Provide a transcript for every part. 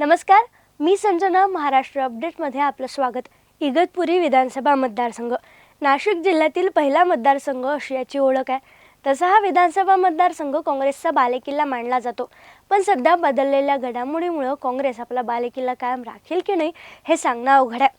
नमस्कार मी संजना महाराष्ट्र अपडेटमध्ये आपलं स्वागत. इगतपुरी विधानसभा मतदारसंघ. नाशिक जिल्ह्यातील पहिला मतदारसंघ अशी याची ओळख आहे. तसा हा विधानसभा मतदारसंघ काँग्रेसचा बालेकिल्ला मानला जातो. पण सध्या बदललेल्या घडामोडीमुळं काँग्रेस आपला बालेकिल्ला कायम राखेल की नाही हे सांगणं अवघड आहे.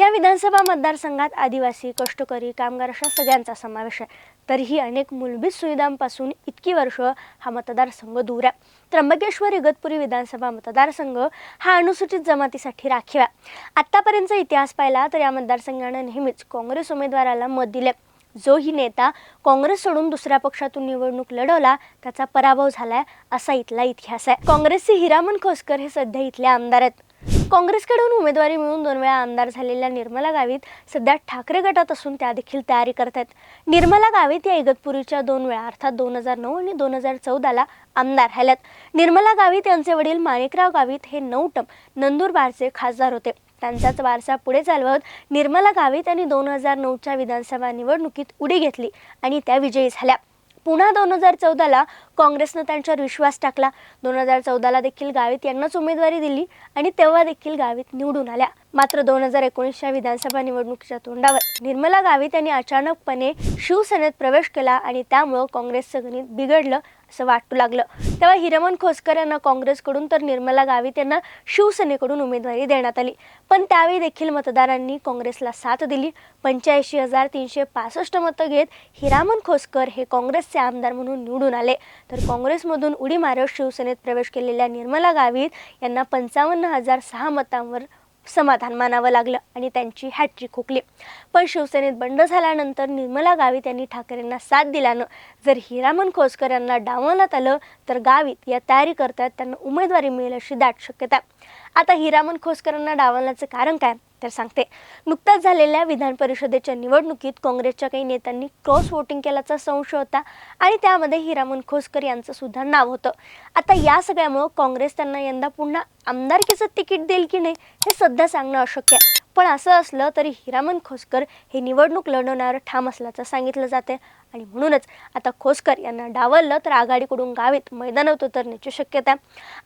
या विधानसभा मतदारसंघात आदिवासी कष्टकरी कामगार अशा सगळ्यांचा समावेश आहे. तरीही अनेक मूलभूत सुविधांपासून इतकी वर्ष हा मतदारसंघ दूर आहे. त्र्यंबकेश्वर इगतपुरी विधानसभा मतदारसंघ हा अनुसूचित जमातीसाठी राखीव आहे. आत्तापर्यंतचा इतिहास पाहिला तर या मतदारसंघानं नेहमीच काँग्रेस उमेदवाराला मत दिले जोही नेता काँग्रेस सोडून दुसऱ्या पक्षातून निवडणूक लढवला त्याचा पराभव झालाय असा इथला इतिहास आहे. काँग्रेसचे हिरामन खोसकर हे सध्या इथले आमदार आहेत. काँग्रेसकडून उमेदवारी मिळून दोन वेळा आमदार झालेल्या निर्मला गावित सध्या ठाकरे गटात असून त्या देखील तयारी करत आहेत. निर्मला गावित या इगतपुरीच्या दोन वेळा अर्थात दोन हजार नऊ आणि दोन हजार चौदाला आमदार राहिल्यात निर्मला गावित यांचे वडील माणिकराव गावित हे नऊ नंदुरबारचे खासदार होते. त्यांचाच वारसा पुढे चालवत निर्मला गावित यांनी दोन हजार नऊच्या विधानसभा निवडणुकीत उडी घेतली आणि त्या विजयी झाल्या. पुन्हा दोन हजार चौदाला काँग्रेसनं त्यांच्यावर विश्वास टाकला. दोन हजार चौदाला देखील गावित यांनाच उमेदवारी दिली आणि तेव्हा देखील गावित निवडून आल्या. मात्र दोन हजार एकोणीसच्या विधानसभा निवडणुकीच्या तोंडावर निर्मला गावित यांनी अचानकपणे शिवसेनेत प्रवेश केला आणि त्यामुळं काँग्रेसचं गणित बिघडलं असं वाटू लागलं. तेव्हा हिरमन खोसकर यांना काँग्रेसकडून तर निर्मला गावित यांना शिवसेनेकडून उमेदवारी देण्यात आली. पण त्यावेळी देखील मतदारांनी काँग्रेसला साथ दिली. पंच्याऐंशी हजार तीनशे पासष्ट मतं घेत हिरामन खोसकर हे काँग्रेसचे आमदार म्हणून निवडून आले. तर काँग्रेसमधून उडी मारत शिवसेनेत प्रवेश केलेल्या निर्मला गावित यांना पंचावन्न हजार सहा मतांवर समाधान मानावं लागलं आणि त्यांची हॅट्रिक हुकली. पण शिवसेनेत बंड झाल्यानंतर निर्मला गावित यांनी ठाकरेंना साथ दिल्यानं जर हिरामन खोसकर यांना डावलण्यात आलं तर गावित या तयारी करतात त्यांना उमेदवारी मिळेल अशी दाट शक्यता आता हिरामन खोसकरांना डावलण्याचं कारण काय? तर सांगते. नुकत्याच झालेल्या विधान परिषदेच्या निवडणुकीत काँग्रेसच्या काही नेत्यांनी क्रॉस वोटिंग केल्याचा संशय होता आणि त्यामध्ये हिरामन खोसकर यांचं सुद्धा नाव होतं. आता या सगळ्यामुळं काँग्रेस त्यांना यंदा पुन्हा आमदारकीचं तिकीट देईल की नाही हे सध्या सांगणं अशक्य आहे. पण असं असलं तरी हिरामन खोसकर हे निवडणूक लढवणार ठाम असल्याचं सांगितलं जाते आणि म्हणूनच आता खोसकर यांना डावललं तर आघाडीकडून गावीत मैदानात उतरण्याची शक्यता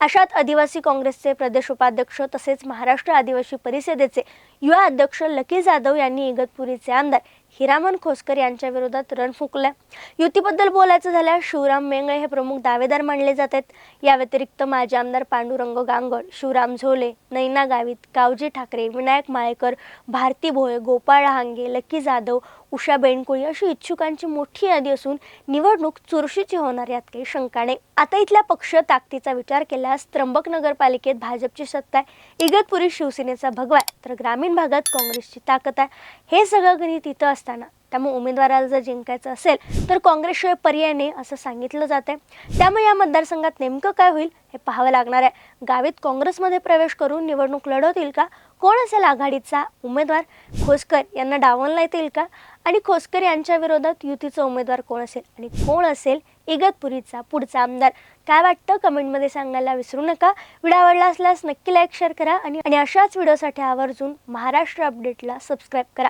अशात आदिवासी काँग्रेसचे प्रदेश उपाध्यक्ष तसेच महाराष्ट्र आदिवासी परिषदेचे युवा अध्यक्ष लकी जाधव यांनी इगतपुरीचे आमदार हिरामन खोसकर यांच्या विरोधात रण फुंकलंय. युतीबद्दल बोलायचं झाल्यास शिवराम मेंगळे हे प्रमुख दावेदार मानले जात आहेत. या व्यतिरिक्त माजी आमदार पांडुरंग गांगड शिवराम झोले नैना गावित कावजी ठाकरे विनायक माळेकर भारती भोये गोपाळ हांगे लकी जाधव उषा बेंडकुळी अशी इच्छुकांची मोठी यादी असून निवडणूक चुरशीची होणार यात काही शंका नाही. आता इथल्या पक्ष ताकदीचा विचार केल्यास त्र्यंबक नगरपालिकेत भाजपची सत्ता आहे. इगतपुरी शिवसेनेचा भगवा आहे. तर ग्रामीण भागात काँग्रेसची ताकद आहे. हे सगळं गणित इथं असताना. त्यामुळे उमेदवाराला जर जिंकायचं असेल तर काँग्रेसशिवाय पर्याय नाही असं सांगितलं जात आहे त्यामुळे या मतदारसंघात नेमकं काय होईल हे पाहावं लागणार आहे. गावीत काँग्रेसमध्ये प्रवेश करून निवडणूक लढवतील का? कोण असेल आघाडीचा उमेदवार? खोसकर यांना डावलता येतील का? आणि खोसकर यांच्या विरोधात युतीचा उमेदवार कोण असेल? आणि कोण असेल इगतपुरीचा पुढचा आमदार? काय वाटतं? कमेंटमध्ये सांगायला विसरू नका. व्हिडिओ आवडला असल्यास नक्की लाईक शेअर करा आणि आणि अशाच व्हिडिओसाठी आवर्जून महाराष्ट्र अपडेटला सबस्क्राईब करा.